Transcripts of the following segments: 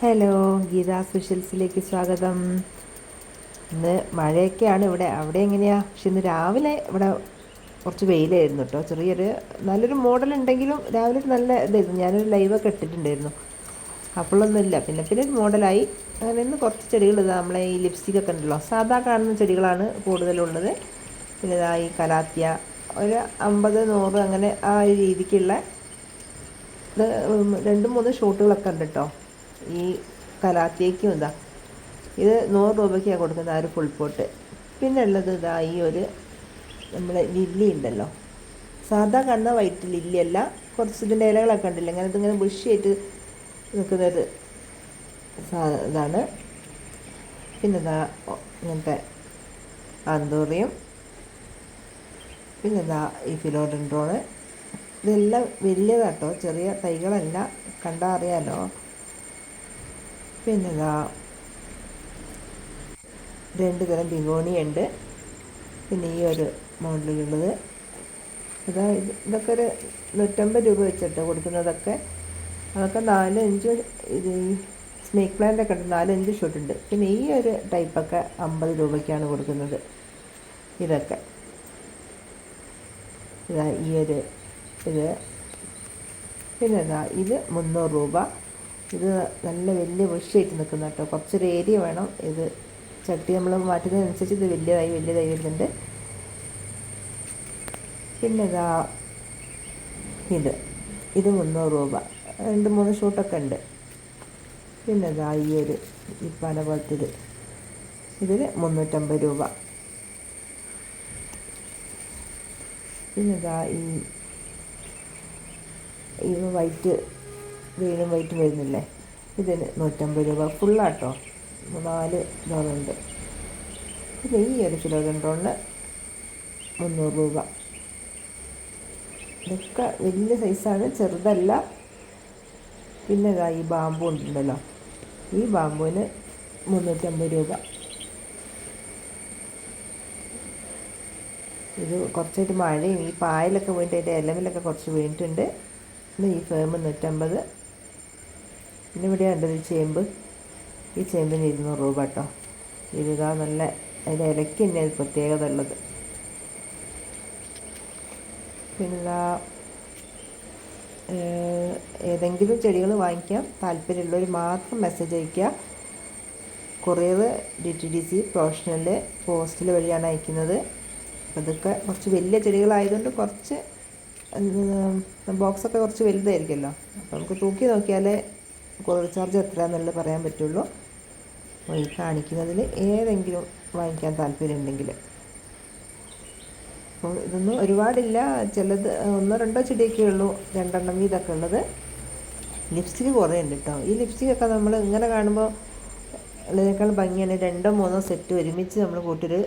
Hello Gita സ്പെഷ്യൽസിലേക്ക് സ്വാഗതം. ഇന്ന് മഴയൊക്കെയാണ് ഇവിടെ. അവിടെ എങ്ങനെയാ? പക്ഷെ ഇന്ന് രാവിലെ ഇവിടെ കുറച്ച് വെയിലായിരുന്നു കേട്ടോ. ചെറിയൊരു നല്ലൊരു മോഡൽ ഉണ്ടെങ്കിലും രാവിലെ നല്ല ഇതായിരുന്നു. ഞാനൊരു ലൈവൊക്കെ ഇട്ടിട്ടുണ്ടായിരുന്നു. അപ്പോഴൊന്നുമില്ല പിന്നെ പിന്നെ ഒരു മോഡലായി. അങ്ങനെ ഇന്ന് കുറച്ച് ചെടികൾ ഇതാ നമ്മളെ ഈ ലിപ്സ്റ്റിക് ഒക്കെ ഉണ്ടല്ലോ. സാധാ കാണുന്ന ചെടികളാണ് കൂടുതലുള്ളത്. പിന്നെ ഇതാ ഈ കലാത്തിയ. ഒരു അമ്പത് നൂറ് അങ്ങനെ ആ ഒരു രീതിക്കുള്ള രണ്ട് മൂന്ന് ഷൂട്ടുകളൊക്കെ ഉണ്ട് കേട്ടോ. ഈ കലാത്തിയേക്കും ഇതാ. ഇത് നൂറ് രൂപയ്ക്കാണ് കൊടുക്കുന്നത് ആ ഒരു ഫുൾ പോട്ട് പിന്നെ ഉള്ളത് ഇതാ ഈ ഒരു നമ്മുടെ ലില്ലി ഉണ്ടല്ലോ. സാധാ കാണുന്ന വൈറ്റ് ലില്ലി അല്ല കുറച്ച് ഇതിന്റെ ഇലകളൊക്കെ ഉണ്ടല്ലോ. ഇങ്ങനെ ഇതിങ്ങനെ ബുഷിയായിട്ട് നിൽക്കുന്നൊരു ഇതാണ്. പിന്നെ ഇതാ ഇങ്ങനത്തെ ആന്തോറിയം പിന്നെ ഇതാ ഈ ഫിലോഡൻഡ്രോണ് ഇതെല്ലാം വലിയതാട്ടോ ചെറിയ തൈകളല്ല. കണ്ടാൽ അറിയാലോ. പിന്നെ ഇതാ രണ്ട് തരം ബിഗോണിയുണ്ട് പിന്നെ ഈ ഒരു മോഡലിലുള്ളത്. ഇതാ ഇതൊക്കെ ഒരു നൂറ്റമ്പത് രൂപ വെച്ചിട്ട് കൊടുക്കുന്നതൊക്കെ. അതൊക്കെ നാല് അഞ്ച് ഈ സ്നേക്ക് പ്ലാന്റ് ഒക്കെ ഉണ്ട്. നാലഞ്ച് ഉണ്ട്. പിന്നെ ഈ ഒരു ടൈപ്പൊക്കെ അമ്പത് രൂപയ്ക്കാണ് കൊടുക്കുന്നത്. ഇതൊക്കെ. ഇതാ ഈ ഒരു ഇത്. പിന്നെ ഇതാ ഇത് മുന്നൂറ് രൂപ. ഇത് നല്ല വലിയ ബുഷായിട്ട് നിൽക്കുന്ന കേട്ടോ. കുറച്ചൊരു ഏരിയ വേണം. ഇത് ചട്ടി നമ്മൾ മാറ്റുന്നതിനനുസരിച്ച് ഇത് വലിയതായി വലിയതായി വരുന്നുണ്ട്. പിന്നെ ഇതാ ഇത്. ഇത് മുന്നൂറ് രൂപ. രണ്ട് മൂന്ന് ഷൂട്ടൊക്കെ ഉണ്ട്. പിന്നെ ഇതാ ഈ ഒരു ഈ പല പോലത്തെ ഇത്. ഇതിന് മുന്നൂറ്റമ്പത് രൂപ. പിന്നെ ഇതാ ഈ ഈ വൈറ്റ് ഗ്രീനും വൈറ്റും വരുന്നില്ലേ? ഇതിന് നൂറ്റമ്പത് രൂപ. ഫുള്ളാട്ടോ നാല് ഇതുണ്ട് പിന്നെ ഈ ഒരു കിലോ കണ്ടോണ്ട് മുന്നൂറ് രൂപ. ഇതൊക്കെ വലിയ സൈസാണ് ചെറുതല്ല. പിന്നെ ഇതാ ഈ ബാമ്പു ഉണ്ടല്ലോ. ഈ ബാമ്പുവിന് മുന്നൂറ്റമ്പത് രൂപ. ഇത് കുറച്ചായിട്ട് മഴയും ഈ പായലൊക്കെ വീണിട്ട് അതിന്റെ ഇലവിലൊക്കെ കുറച്ച് വീണിട്ടുണ്ട്. പിന്നെ ഈ ഫേം നൂറ്റമ്പത്. പിന്നെ ഇവിടെ ഉണ്ട് ഈ ചേമ്പ്. ഈ ചേമ്പിന് ഇരുന്നൂറ് രൂപ കേട്ടോ. ഇരുതാ നല്ല അതിന്റെ ഇലയ്ക്ക് തന്നെ അത് പ്രത്യേകത ഉള്ളത്. പിന്നെ ഏതെങ്കിലും ചെടികൾ വാങ്ങിക്കാം. താല്പര്യമുള്ളവർ മാത്രം മെസ്സേജ് അയയ്ക്കുക. Courier D T D C professional പോസ്റ്റിൽ വഴിയാണ് അയക്കുന്നത്. അതൊക്കെ കുറച്ച് വലിയ ചെടികളായതുകൊണ്ട് കുറച്ച് ബോക്സൊക്കെ കുറച്ച് വലുതായിരിക്കുമല്ലോ. അപ്പോൾ നമുക്ക് തൂക്കി നോക്കിയാലേ കൊറിയർ ചാർജ് എത്രയാണെന്നുള്ളത് പറയാൻ പറ്റുള്ളൂ. ഈ കാണിക്കുന്നതിൽ ഏതെങ്കിലും വാങ്ങിക്കാൻ താല്പര്യമുണ്ടെങ്കിൽ. അപ്പോൾ ഇതൊന്നും ഒരുപാടില്ല. ചിലത് ഒന്നോ രണ്ടോ ചെടിയൊക്കെ ഉള്ളൂ. രണ്ടെണ്ണം വീതൊക്കെ ഉള്ളത്. ലിപ്സ്റ്റിക്ക് കുറേ ഉണ്ട് കേട്ടോ. ഈ ലിപ്സ്റ്റിക്കൊക്കെ നമ്മൾ ഇങ്ങനെ കാണുമ്പോൾ ഉള്ളതിനേക്കാൾ ഭംഗിയാണ്. രണ്ടോ മൂന്നോ സെറ്റ് ഒരുമിച്ച് നമ്മൾ കൂട്ടൊരു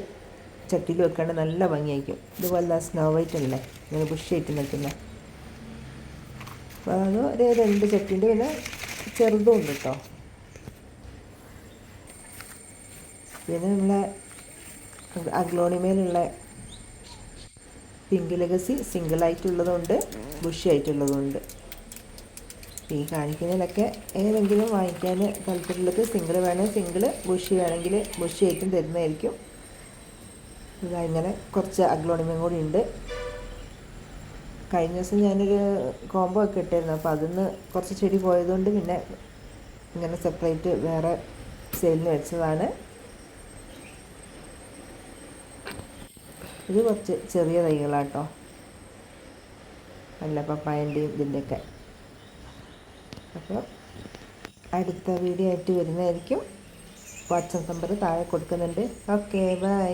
ചട്ടിയിൽ വെക്കുകയാണെങ്കിൽ നല്ല ഭംഗിയായിരിക്കും. ഇതുപോലെ സ്നോ വൈറ്റ് അല്ലേ ഇങ്ങനെ ബുഷായിട്ട് നിൽക്കുന്നത് അപ്പോൾ അത് ഒരു രണ്ട് ചട്ടിന്റെ പിന്നെ ചെറുതും ഉണ്ട് കേട്ടോ പിന്നെ നമ്മളെ അഗ്ലോണിമേലുള്ള പിങ്ക് ലെഗസി സിംഗിളായിട്ടുള്ളതുണ്ട് ബുഷി ആയിട്ടുള്ളതുണ്ട്. ഈ കാണിക്കുന്നതിലൊക്കെ ഏതെങ്കിലും വാങ്ങിക്കാൻ താല്പര്യമുള്ളത് സിംഗിൾ വേണമെങ്കിൽ സിംഗിൾ ബുഷി വേണമെങ്കിൽ ബുഷി ആയിട്ടും തരുന്നതായിരിക്കും. ഇങ്ങനെ കുറച്ച് അഗ്ലോണിമയും കൂടി ഉണ്ട്. കഴിഞ്ഞ ദിവസം ഞാനൊരു കോംബോ ഒക്കെ ഇട്ടായിരുന്നു അപ്പോൾ അതിന്ന് കുറച്ച് ചെടി പോയതുകൊണ്ട് പിന്നെ ഇങ്ങനെ സെപ്പറേറ്റ് വേറെ സെയിലിന് വെച്ചതാണ്. ഇത് കുറച്ച് ചെറിയ തൈകളാട്ടോ. നല്ല പപ്പായന്റെയും ഇതിന്റെയൊക്കെ. അപ്പോൾ അടുത്ത വീഡിയോ ആയിട്ട് വരുന്നതായിരിക്കും. വാട്സപ്പ് നമ്പർ താഴെ കൊടുക്കുന്നുണ്ട്. Okay bye